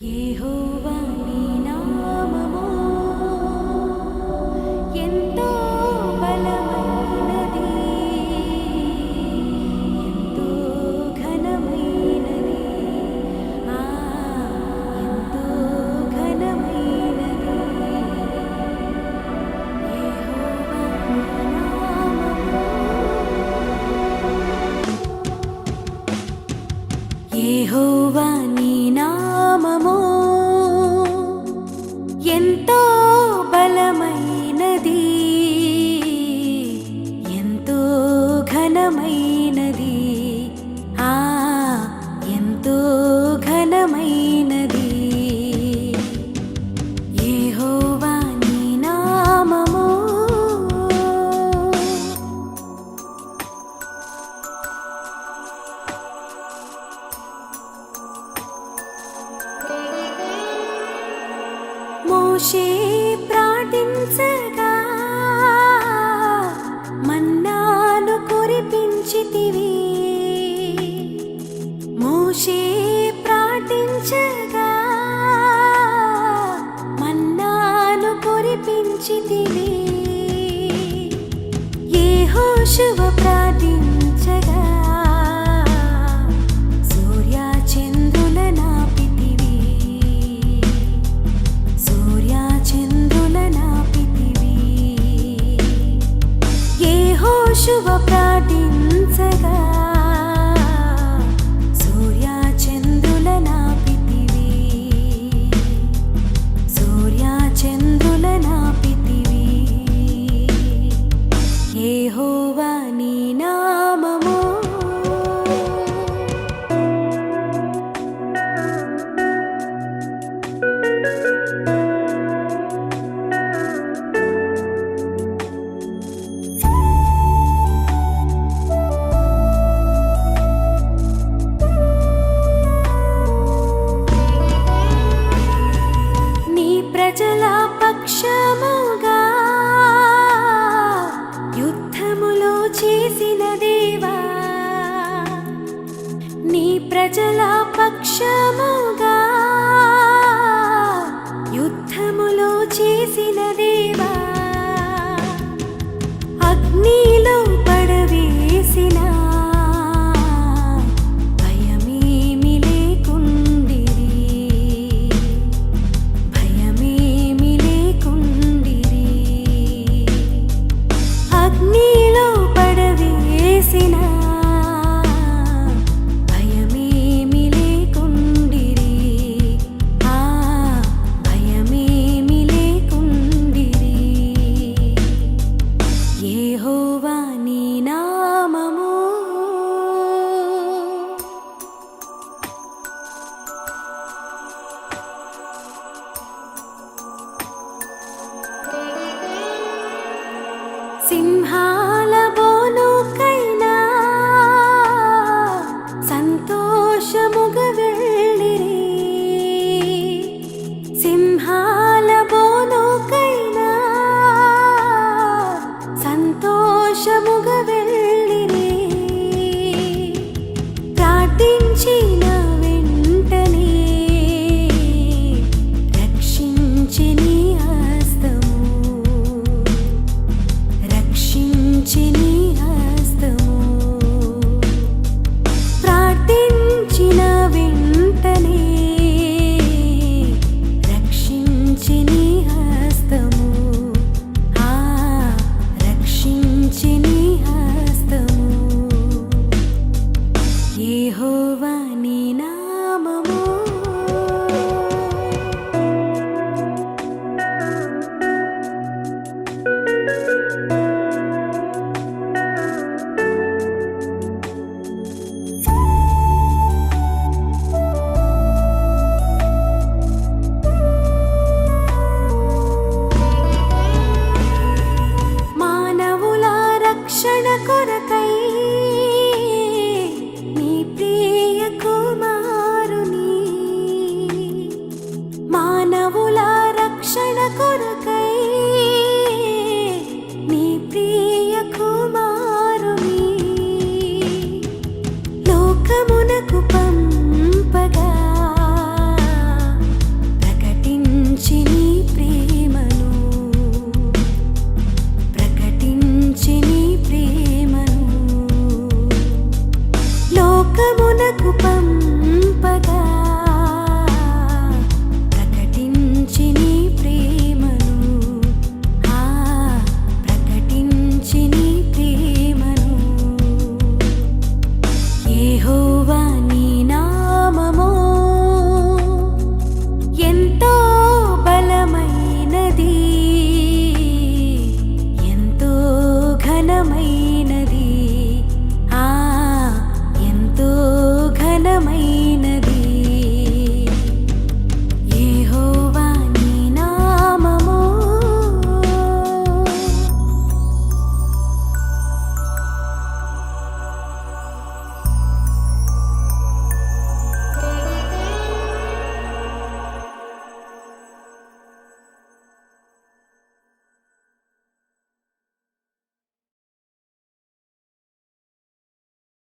Jehovah నీ నామము మోషే ప్రార్థించగా మన్నాను కురిపించితివి. మోషే ప్రార్థించగా మన్నాను కురిపించితివి. ఏ హోషువ ప్రజల పక్షముగా యుద్ధములో చేసిన దేవా నీ ప్రజల పక్షముగా సింహాల బోనుకైనా సంతోషముగ వెళ్ళిరి. సింహాల బోనుకైనా సంతోషముగ వెళ్ళిరి. ప్రార్థించి corazón.